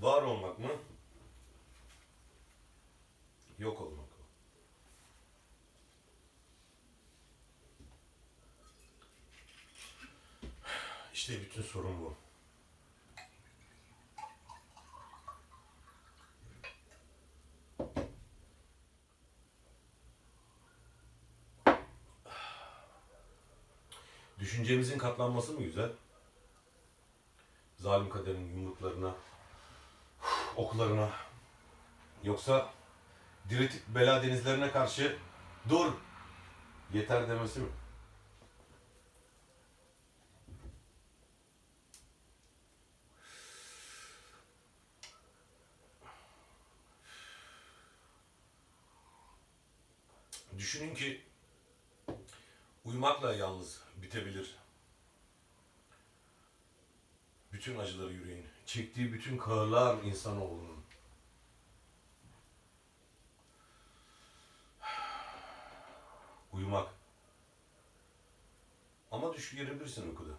Var olmak mı? Yok olmak mı? İşte bütün sorun bu. Düşüncemizin katlanması mı güzel? Zalim kaderin yumruklarına, oklarına. Yoksa diretip bela denizlerine karşı dur yeter demesi mi? Düşünün ki uyumakla yalnız bitebilir. Bütün acıları yüreğin, çektiği bütün kahırlar insanoğlunun. Uyumak. Ama düş gelebilirsin uykuda.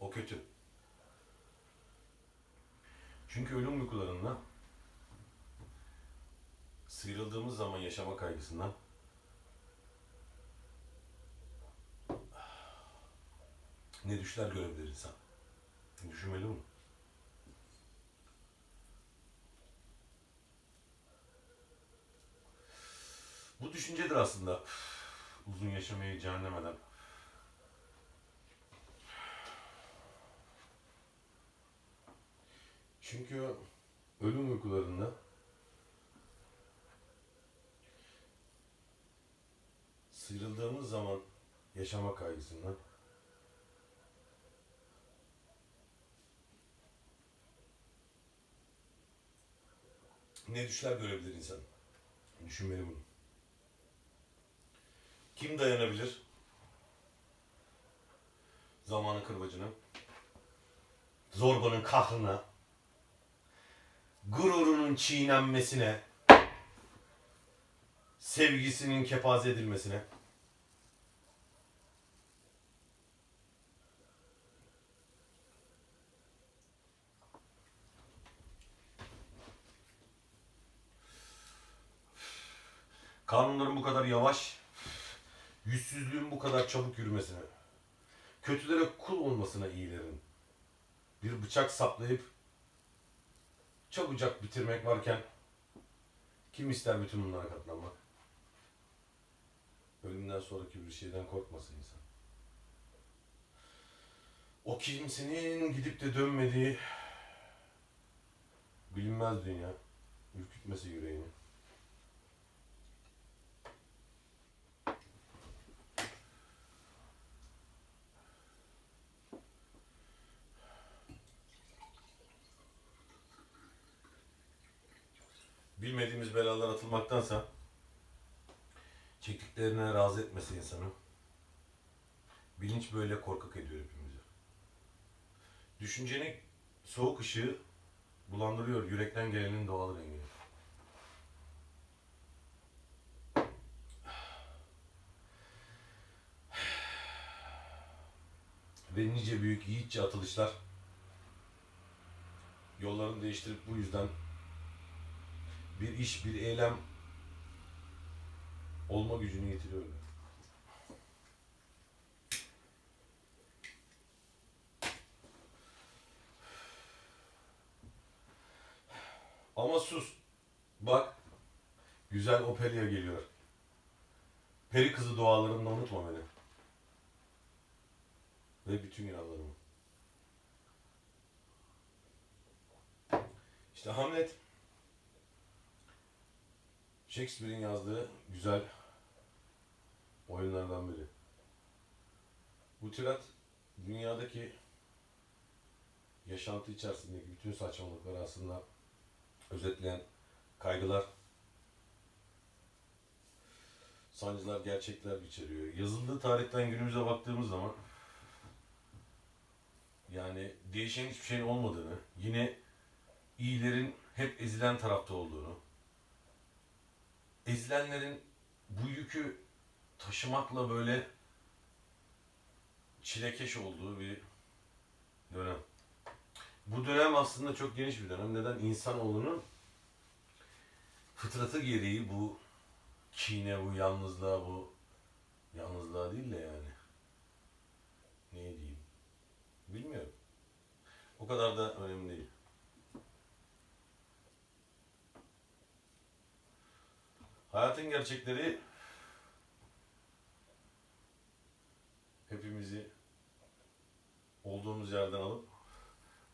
O kötü. Çünkü ölüm uykularında sıyrıldığımız zaman yaşama kaygısından ne düşler görebilir insan. Düşünmeli mi? Bu düşüncedir aslında. Uzun yaşamayı cehennem eden. Çünkü ölüm uykularında sıyrıldığımız zaman yaşama kaygısından ne düşler görebilir insan. Düşünmeli bunu. Kim dayanabilir? Zamanın kırbacına, zorbanın kahrına, gururunun çiğnenmesine, sevgisinin kepaze edilmesine. Kanunların bu kadar yavaş, yüzsüzlüğün bu kadar çabuk yürümesine, kötülere kul olmasına iyilerin, bir bıçak saplayıp çabucak bitirmek varken kim ister bütün bunlara katlanmak? Ölümden sonraki bir şeyden korkmasın insan. O kimsenin gidip de dönmediği bilinmez dünya ürkütmesi yüreğini. Bilmediğimiz belalar atılmaktansa çektiklerine razı etmesi insanı bilinç böyle korkak ediyor hepimizi. Düşüncenin soğuk ışığı bulandırıyor yürekten gelenin doğal rengini. Ve nice büyük yiğitçe atılışlar yollarını değiştirip bu yüzden bir iş, bir eylem olma gücünü yitiriyorlar. Ama sus. Bak. Güzel Opelia geliyor. Peri kızı dualarında unutma beni. Ve bütün günahlarımı. İşte Hamlet Shakespeare'in yazdığı güzel oyunlardan biri. Bu tirat dünyadaki yaşantı içerisindeki bütün saçmalıkları aslında özetleyen kaygılar, sancılar, gerçekler içeriyor. Yazıldığı tarihten günümüze baktığımız zaman yani değişen hiçbir şeyin olmadığını, yine iyilerin hep ezilen tarafta olduğunu, ezilenlerin bu yükü taşımakla böyle çilekeş olduğu bir dönem. Bu dönem aslında çok geniş bir dönem. Neden? İnsanoğlunun fıtratı gereği bu kine, bu yalnızlığa, bu yalnızlığa değil de yani ne diyeyim bilmiyorum. O kadar da önemli değil. Gerçekleri hepimizi olduğumuz yerden alıp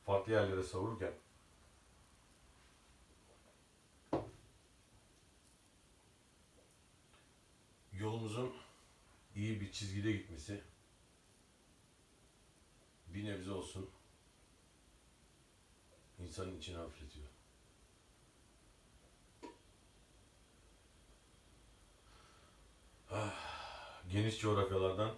farklı yerlere savururken yolumuzun iyi bir çizgide gitmesi bir nebze olsun insanın içini hafifletiyor. Geniş coğrafyalardan